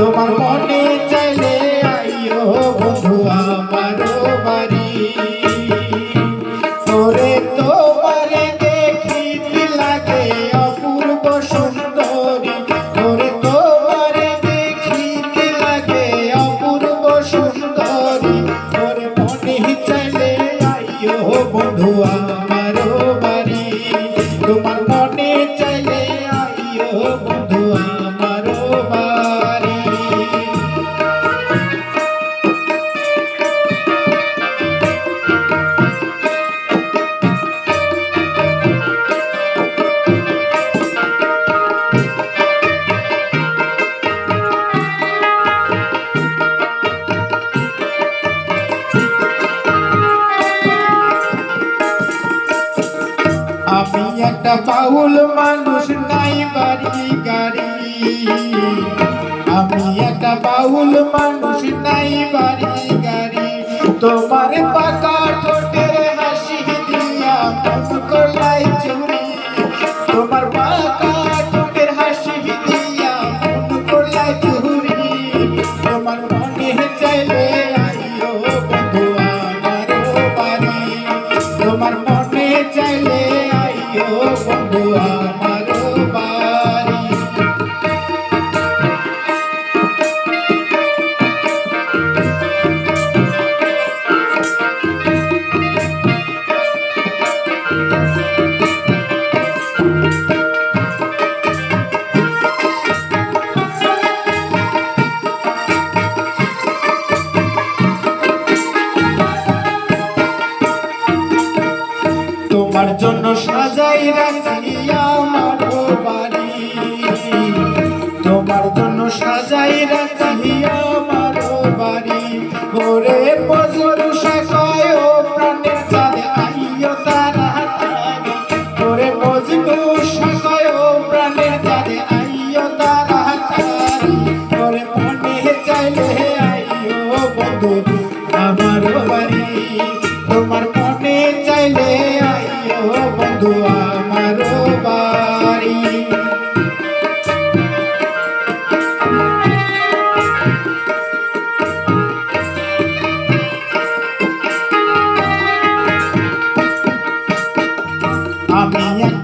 তোমার মনে চাইলে আইও বন্ধু আমারও বাড়ি। ওরে তোমারে দেখিতে লাগে অপূর্ব সুন্দরী। ওরে তোমারে দেখিতে লাগে অপূর্ব সুন্দরী। ওরে মনে চাইলে আইও বন্ধু আমারও একটা পাউল মানুষ নাই বাড়ি গাড়ি। আমি একটা পাউল মানুষ নাই তোমার জন্য সাজাই রাখি আমার বাড়ি। তোমার জন্য সাজাই রাখি আমার বাড়ি। ওরে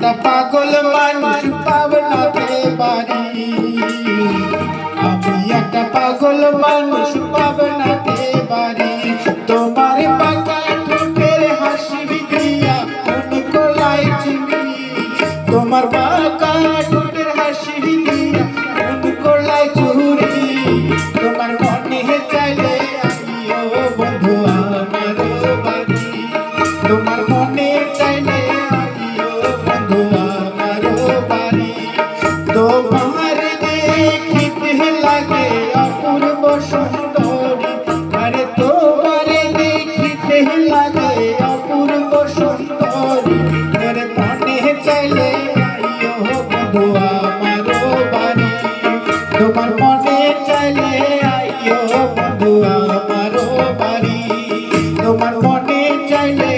একটা পাগল মানুষ পাবনাতে বাড়ি। আমি একটা পাগল মানুষ পাবনাতে বাড়ি। অপূর্ব সুন্দরী তোর প্রাণে চলে আইও বধু আমার বাড়ি। তোমার মনে চলে আইও বধু আমার বাড়ি। তোমার মনে চলে